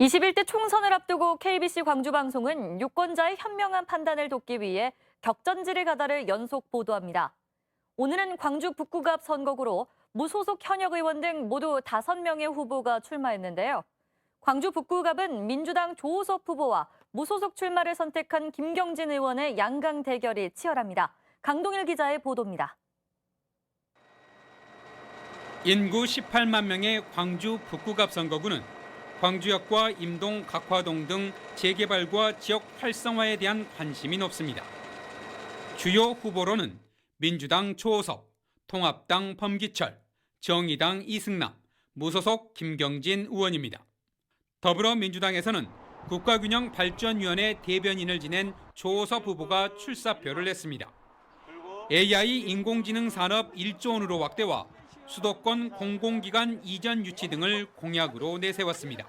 21대 총선을 앞두고 KBC 광주방송은 유권자의 현명한 판단을 돕기 위해 격전지를 가다를 연속 보도합니다. 오늘은 광주 북구갑 선거구로 무소속 현역 의원 등 모두 5명의 후보가 출마했는데요. 광주 북구갑은 민주당 조호섭 후보와 무소속 출마를 선택한 김경진 의원의 양강 대결이 치열합니다. 강동일 기자의 보도입니다. 인구 18만 명의 광주 북구갑 선거구는 광주역과 임동, 각화동 등 재개발과 지역 활성화에 대한 관심이 높습니다. 주요 후보로는 민주당 조호섭, 통합당 범기철, 정의당 이승남, 무소속 김경진 의원입니다. 더불어민주당에서는 국가균형발전위원회 대변인을 지낸 조호섭 후보가 출사표를 냈습니다. AI 인공지능 산업 1조 원으로 확대와 수도권 공공기관 이전 유치 등을 공약으로 내세웠습니다.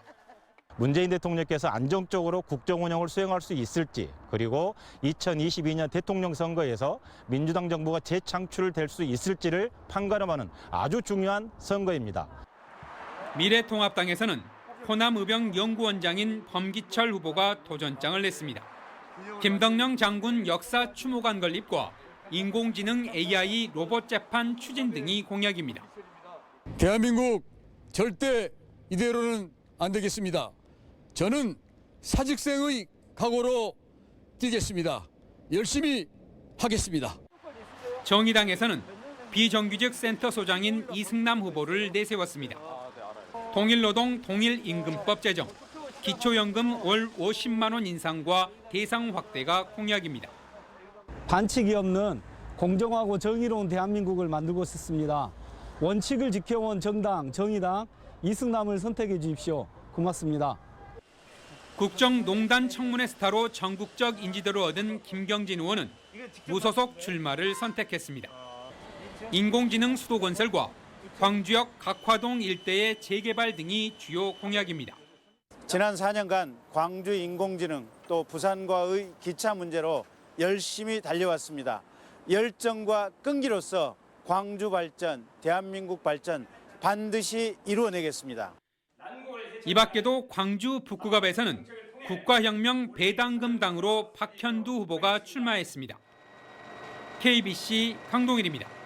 문재인 대통령께서 안정적으로 국정 운영을 수행할 수 있을지 그리고 2022년 대통령 선거에서 민주당 정부가 재창출될 수 있을지를 판가름하는 아주 중요한 선거입니다. 미래통합당에서는 호남 의병 연구원장인 범기철 후보가 도전장을 냈습니다. 김덕령 장군 역사 추모관 건립과 인공지능 AI 로봇 재판 추진 등이 공약입니다. 대한민국 절대 이대로는 안 되겠습니다. 저는 사직생의 각오로 뛰겠습니다. 열심히 하겠습니다. 정의당에서는 비정규직 센터 소장인 이승남 후보를 내세웠습니다. 통일노동 통일임금법 제정, 기초연금 월 50만 원 인상과 대상 확대가 공약입니다. 반칙이 없는 공정하고 정의로운 대한민국을 만들고 싶습니다. 원칙을 지켜온 정당, 정의당 이승남을 선택해 주십시오. 고맙습니다. 국정농단 청문회 스타로 전국적 인지도를 얻은 김경진 의원은 무소속 출마를 선택했습니다. 인공지능 수도 건설과 광주역 각화동 일대의 재개발 등이 주요 공약입니다. 지난 4년간 광주 인공지능 또 부산과의 기차 문제로 열심히 달려왔습니다. 열정과 끈기로서 광주 발전, 대한민국 발전 반드시 이루어내겠습니다. 이 밖에도 광주 북구갑에서는 국가혁명 배당금당으로 박현두 후보가 출마했습니다. KBC 강동일입니다.